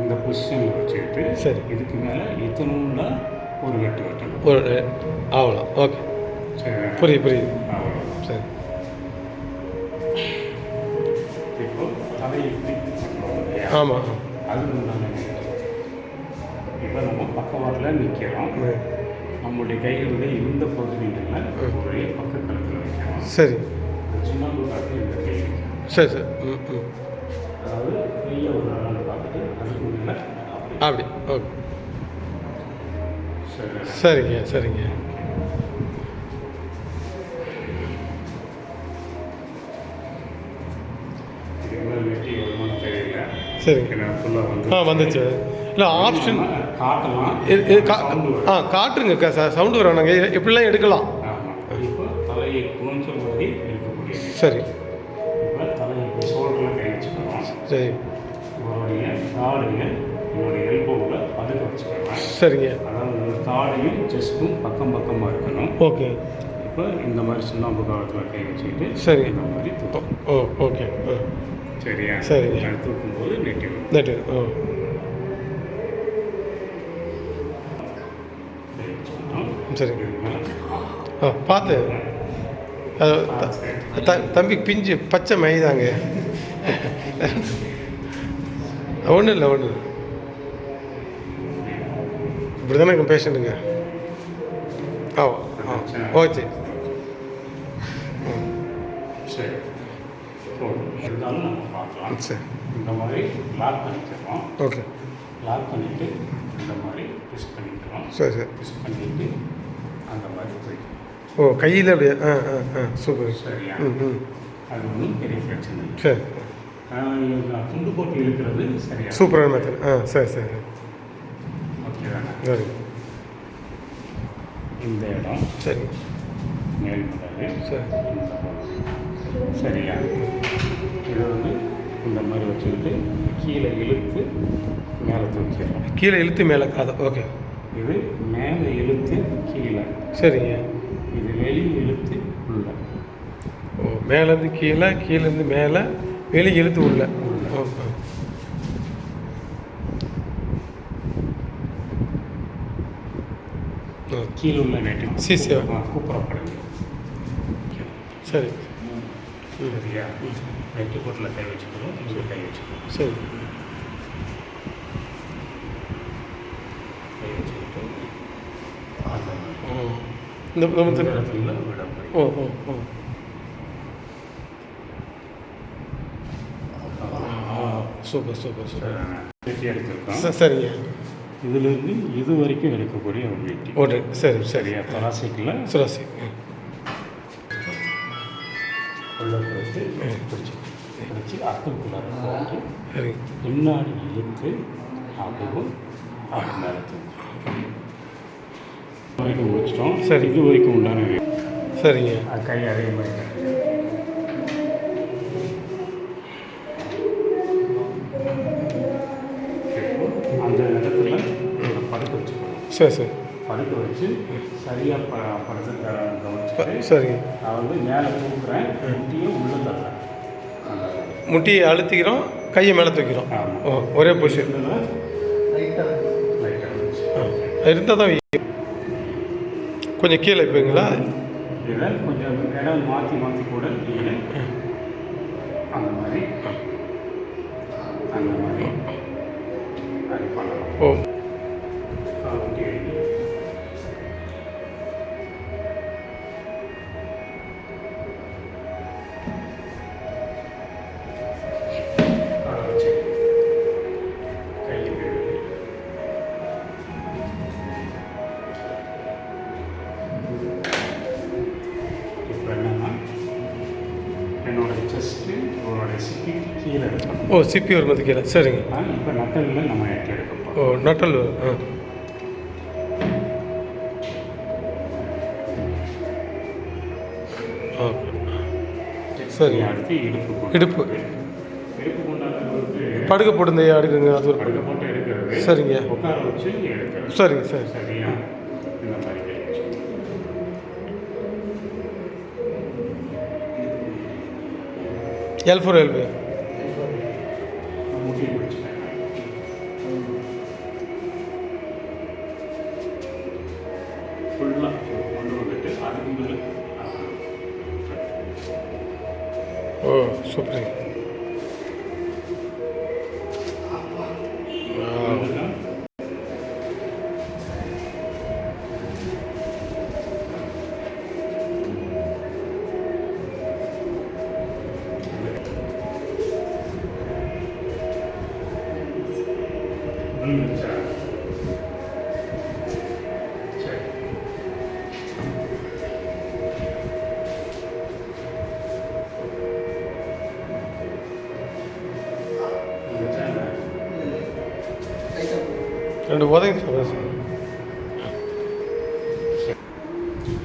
இந்த பொசிஷனில் வச்சுக்கிட்டு சரி. இதுக்கு மேலே இத்தனூண்டா ஒரு வெட்டு வெட்டணும். ஒரு அவ்வளோ ஓகே சரி. புரியுது புரியுது. அவ்வளோ சரி. இப்போ தலையை இல்லையா? ஆமாம் அது இப்போ நம்ம பக்கவாட்டில் நிற்கிறோம். நம்மளுடைய கைகளுடைய இந்த பகுதிகளில் ஒரே பக்க கழுத்தில் வைக்கிறோம். சரி. சின்ன சரி சரி. அதாவது கையில் ஒரு பார்த்துட்டு அப்படி. ஓகே. சரி. சரிங்க சரிங்க சரிங்க ஆ வந்துச்சு. இல்லை ஆப்ஷன். ஆ காட்டுருங்க க சவுண்டு வரும். நாங்கள் எப்படிலாம் எடுக்கலாம்? சரி. சரி. இவருடைய தாடையை என்னுடைய எல்போவில் பதுக்க வச்சுக்கலாம் சரிங்க. அதாவது இந்த தாடையும் செஸ்ட்டும் பக்கம் பக்கமாக இருக்கணும். ஓகே. இப்போ இந்த மாதிரி சுண்ணாம்பு காலத்தில் கை வச்சுக்கிட்டு சரி. இந்த மாதிரி ஓ தூக்கும் ஓ ஓகே. சரியா? சரிங்க. அது தூக்கும்போது நெட்டி வரும் நட்டு ஓ. கை வச்சுக்கிட்டோம். சரி இது மேலே ஆ பார்த்து தம்பி பிஞ்சு பச்சை மைதாங்க. ஒன்றும் இல்லை ஒன்றும் இல்லை. இப்படி தானே பேஷண்ட்டுங்க ஆ ஆ ஓகே. சரி. இருந்தாலும் நம்ம பார்க்கலாம். சரி. இந்த மாதிரி லாக் பண்ணிக்கிறோம். ஓகே. லாக் பண்ணிவிட்டு இந்த மாதிரி ட்விஸ்ட் பண்ணிக்கிறோம். சரி சரி. ட்விஸ்ட் பண்ணிட்டு அந்த மாதிரி போய்க்கிறோம் ஓ கையில் அப்படியே ஆ ஆ ஆ சூப்பர். சரியா? ம் ம். அது ஒன்றும் பெரிய பிரச்சனை இல்லை. சரி. துண்டு போட்டு இழுக்கிறது சரியா? சூப்பரான மெத்தட் ஆ சரி சரி. ஓகே இந்த இடம். சரி. மேல் முதல் சரி. சரியா? இது வந்து இந்த மாதிரி வச்சுக்கிட்டு கீழே இழுத்து மேலே தூக்கிடலாம் கீழே இழுத்து மேலே காதை ஓகே இது மேலே இழுத்து கீழே. சரிங்க. இது வெளியே இழுத்து உள்ள. ஓ மேலேருந்து கீழே கீழேருந்து மேலே வெளியே இழுத்து உள்ள. கீழே உள்ள நெட்டு சிசி. கூப்பிடப்படுது சரி. சரியா? நெட்டு கை வச்சுக்கணும் இங்கே கை வச்சுக்கணும். சரி. கை வச்சுக்கிட்டு இந்த இந்த இந்த method- இடத்துல விடப்படி ஓ ஓ ஓ. Super super super. வெட்டி எடுத்திருக்கோம். ச- சரிங்க. இதுலேருந்து இது வரைக்கும் எடுக்கக்கூடிய ஒரு வெட்டி ஓகே சரி சரி. சரியா? தொலாசிக்கில் சுராசி. உள்ள பிடிச்சி பிடிச்சி பிடிச்சி அக்கல்குள்ளார போட்டு சரி. பின்னாடி இழுத்து அதுவும் அது மேலே தூக்கி. வரைக்கும் முடிச்சிட்டோம். சரி. இது வரைக்கும் உண்டான வே- சரிங்க. அது கை அதே மாதிரி சரி சரி படுக்க வச்சு சரியாக ப படுத்து கவனிச்சுட்டு சரிங்க. நான் வந்து மேலே தூக்குறேன் முட்டியும் உள்ளே தர்றேன் முட்டியை அழுத்திக்கிறோம் கையை மேலே தூக்கிறோம். ஓ ஒரே பொசிஷன் லைட்டாக வச்சு இருந்தால் தான் கொஞ்சம் கீழே வைப்பீங்களா இதை கொஞ்சம் இடம் மாற்றி மாற்றி கூட அந்த மாதிரி. அந்த மாதிரி. ஓ ஓ சிப்பி வரும்போது கீழே. சரிங்க. இப்போ நட்டலில் நம்ம எட்டி எடுக்க போகிறோம் ஓ நட்டல் ஆ. சரி இடுப்பு படுக்க போட்டு அடுக்குங்க அது ஒரு படுக்க போட்டு எடுக்கிறது. சரிங்க. உட்கார வச்சு எடுக்கிறது. சரிங்க சரி. சரியா? இந்த மாதிரி. L four L P Cambridge back then. Full കൊണ്ടുവന്നിട്ട് അത് മുതൽ സൂപ്പർ ரெண்டு உதவி சார் சார்.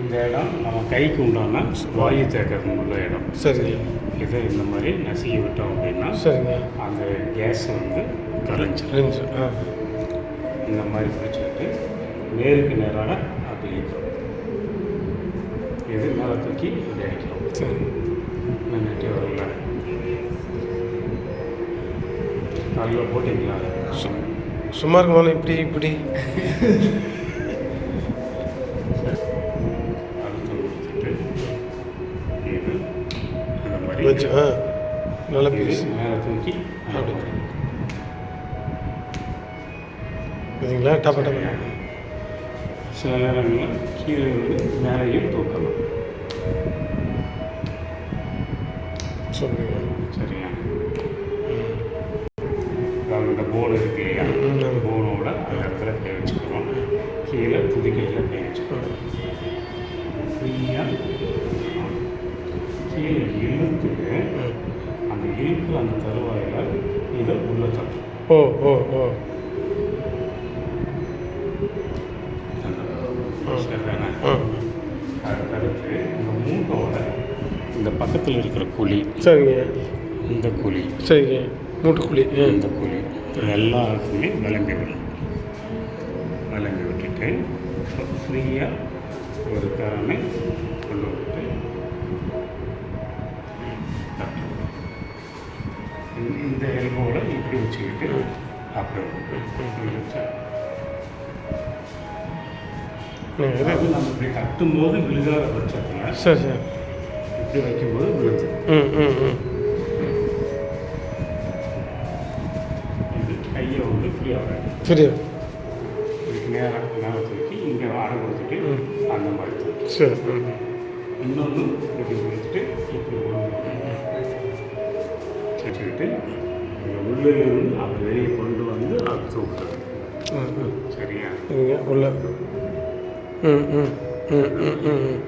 இந்த இடம் நம்ம கைக்கு உண்டான வாயு தேக்கிறது உள்ள இடம். சரிங்க. இதை இந்த மாதிரி நசுக்கி விட்டோம் அப்படின்னா சரிங்க. அந்த கேஸ் வந்து சார் ஆ. இந்த மாதிரி பிடிச்சிக்கிட்டு நேருக்கு நேராக அப்படி இழுக்கிறோம். இது மேலே தூக்கி இப்படி அடிக்கிறோம். சரி. நெட்டி வரல காலையில் போட்டிங்களா? சும்மா இருக்குமா இப்படி இப்படி. அந்த வச்சு ஆ. நல்ல அப்படி. பார்த்தீங்களா? டப்பா டப்பா சில நேரங்களில் கீழே இருந்து மேலேயும் தூக்கலாம் சொல்லுங்க. சரியா இந்த போர்டு இருக்கு இல்லையா ம், ஆமா. போனோட அந்த இடத்துல கை வச்சுக்கிறோம் கீழே வச்சுக்கிறோம் ஃப்ரீயாக கீழே இழுத்து அந்த இழுக்கிற அந்த தருவாயில் இதை உள்ள ஓ ஓ ஓ. அதுக்கடுத்து இந்த மூட்டோட இந்த பக்கத்தில் இருக்கிற குழி. சரிங்க. இந்த குழி. சரிங்க. மூட்டுக்குழி ஆ. இந்த குழி. இது எல்லாருக்குமே விளம்பி விடும் விளம்பி விட்டுட்டு ஃப்ரீயாக ஒரு கரனை கொண்டு விட்டு தட்டணும். இந்த- எல்போவில் இப்படி வச்சுக்கிட்டு அப்படி வச்சா அதாவது நம்ம இப்படி தட்டும்போது விழுகாத பட்சத்தில் சரி சரி. இப்படி வைக்கும்போது விழுது இது கையை வந்து ஃப்ரீயாக சரியா இதுக்கு நேராக மேலே சரி. இன்னொன்று இப்படி கொடுத்துட்டு இப்படி வச்சுக்கிட்டு வெளியே கொண்டு வந்து அது தூக்குறது சரியா? உள்ள. ம் ம் ம் ம் ம்.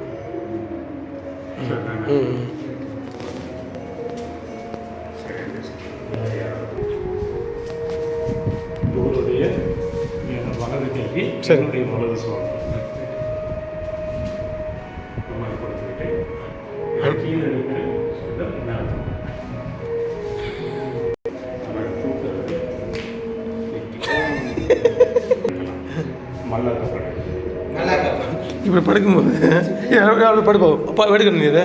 ம் இவருடைய வலது கைக்கு சரி. என்னுடைய வலது சோழம் இப்படி படுக்கும்போது அப்படி படுப்போம் அப்பா எடுக்கணும் நீ இதை.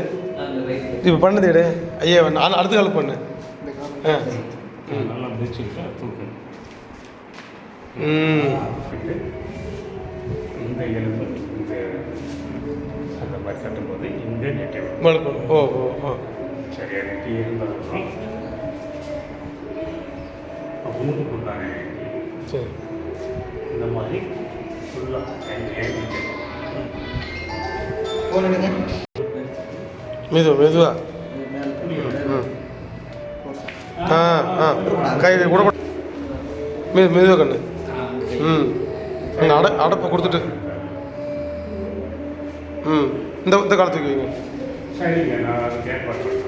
இப்போ பண்ணது எடு. ஐயா நான் அடுத்த காலம் பண்ணு. ஆ. ம். இந்த எலும்பு இந்த அந்த மாதிரி தட்டும்போது இங்கே நெட்டி வரும். வளர்க்கணும். ஓ ஓ ஓ. சரியா நெட்டி இருந்தாலும் சரி. இந்த மாதிரி ஏற்றிட்டு மெதுவா மெதுவா. ஆ ஆ. கை கூட கூட. மெது மெதுவா கண்ணு. ம். அங்கே அடை அடைப்பை கொடுத்துட்டு. ம். இந்த இந்த காலத்துக்கு வைங்க. சரிங்க நான் அதுக்கு ஏற்பாடு பண்ணுறேன்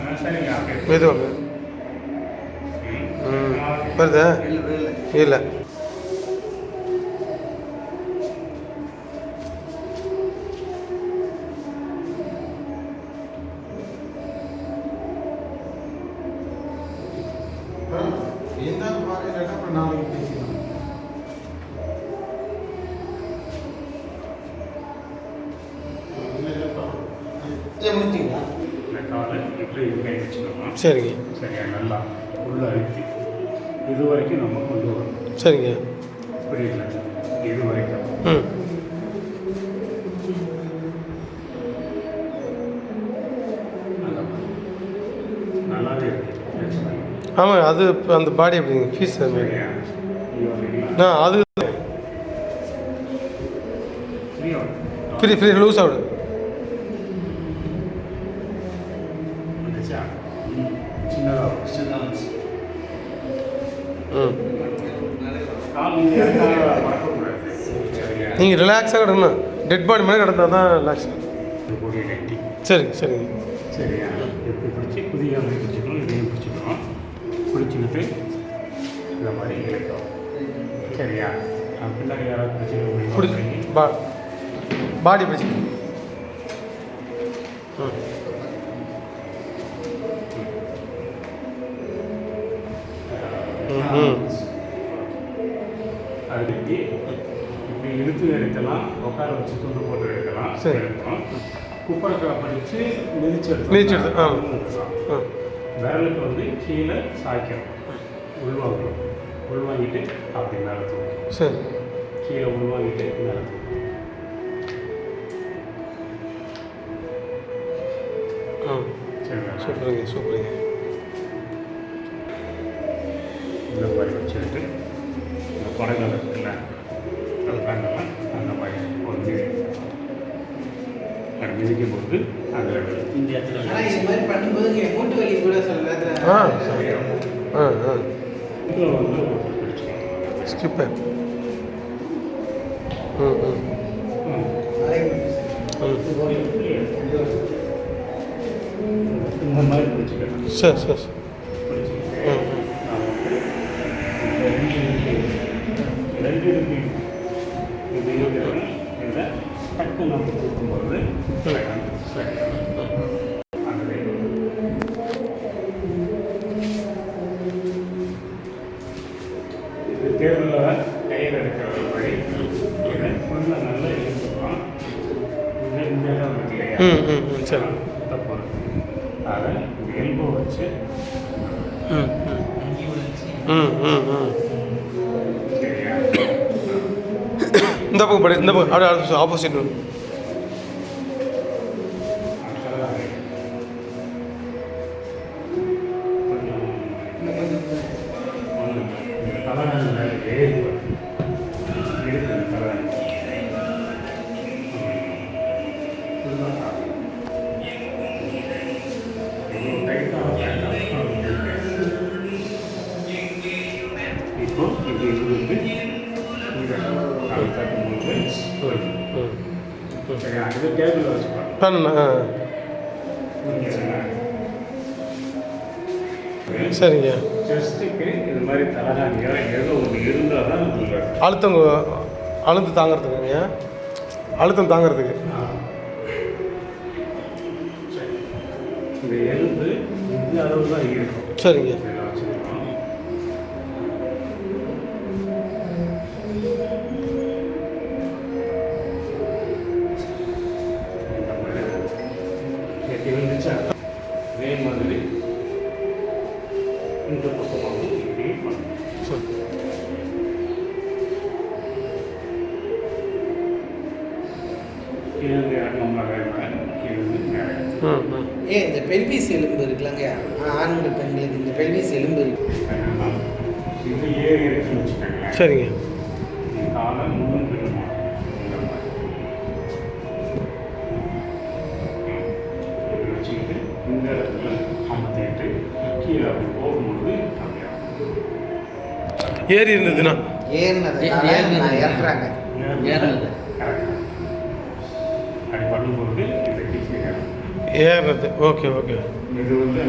ஆ, சரிங்க அப்படியே. மெதுவா மெது ம். ம். வருதா? இல்லை. இந்த காலை இப்படி இங்கே வச்சுக்கணும் சரிங்க. சரியா நல்லா உள்ள அழுத்தி. இது வரைக்கும் நம்ம கொண்டு வரணும். சரிங்க. அது இப்ப அந்த பாடி அப்படிங்க ஃபீஸ் ஆ அது ஃப்ரீ ஃப்ரீ லூஸ் ஆகுது நீங்கள் ரிலாக்ஸாக கிடக்கணும் டெட் பாடி மாதிரி கிடந்தா தான் ரிலாக்ஸ் சரிங்க சரிங்க சரியா? எப்படி பிடிச்சி? புதிய பிடிச்சிக்கணும் இதையும் பிடிச்சிக்கணும். பிடிச்சிக்கிட்டு இந்த மாதிரி இழுக்கும் சரியா? பின்னாடி யாராவது பிடிச்சிக்க பா பாடி பிடிச்சி அதுக்கு இப்படி இழுத்து எடுக்கலாம் உட்கார வச்சு துண்டு போட்டு எடுக்கலாம் சரி. எடுக்கணும் குப்பரக்கா படித்து மிதிச்சு எடுத்து மிதிச்சு எடுத்து, விரலுக்கு வந்து கீழே சாய்க்கணும். உள்வாங்கணும். உள்வாங்கிட்டு அப்படி மேலே தூக்கணும். சரி. கீழே உள்வாங்கிட்டு மேலே தூக்கணும். சூப்பருங்க சூப்பருங்க இந்த மாதிரி வச்சுக்கிட்டு இந்த குறைகள் இருக்குல்ல உட்காந்துலாம் அந்த மாதிரி வந்து மிதிக்கும் போது அந்த இந்த இடத்துல ஆ. ஆ ஆ. ஸ்கிப்பு ம் சரி சரி சரி. டக்கு நம்ம தூக்கும்போது சரியான சரியான இது தேர்தலில் கையில் எடுக்கிற வழி. இதை நல்லா இழுத்துக்கலாம் இந்த இல்லையா ம் ம் ம் சரி தப்பு அதை இந்த எல்போ வச்சு ம் ம் ம் ம் சரியா இந்த பக்கம் படி இந்த பக்கம். அப்படியே ஆப்போசிட் இப்போ இது தான் நம்மளுக்கு அழுத்தம் அழுத்தம் தாங்கிறதுக்குங்க. அழுத்தம் தாங்கிறதுக்கு. சரிங்க. பெல்விஸ் எலும்பு இது ஏறி இருக்குன்னு வச்சுக்கோங்களேன் சரிங்க. நீ காலை முன்னும் பின்னுமா இந்த மாதிரி ம். இப்படி வச்சுக்கிட்டு இந்த இடத்துல அமர்த்திட்டு கீழே அப்படி போகும்போது அப்படியே ஏறி இருந்ததுன்னா? ஏறினதுனால நான் இறக்குறாங்க. ஏறினது. ஏறுறது. Okay okay. இது வந்து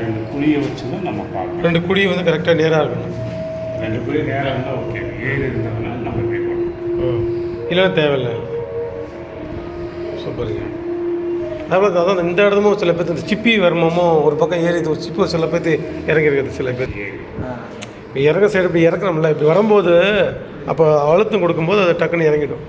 ரெண்டு குழியை வச்சு தான் நம்ம பார்க்கணும். ரெண்டு குழி வந்து கரெக்டாக நேராக இருக்கணும். ரெண்டு குழி நேரம் இருந்தால் ஓகே. ஏறி இருந்ததுன்னா நம்ம இப்படி பண்ணணும். ம். இல்லைன்னா தேவையில்லை. சூப்பருங்க அதாவது அதான் இந்த இடமும் சில பேர்த்து இந்த சிப்பி வருமமும் ஒரு பக்கம் ஏறி ஒரு சிப்பு சில பேர்த்து இறங்கி இருக்குது சில பேர். இப்போ இறங்க சைடு இப்படி இறக்குறோம்ல இப்படி வரும்போது அப்போ அழுத்தம் கொடுக்கும்போது அது டக்குன்னு இறங்கிடும்.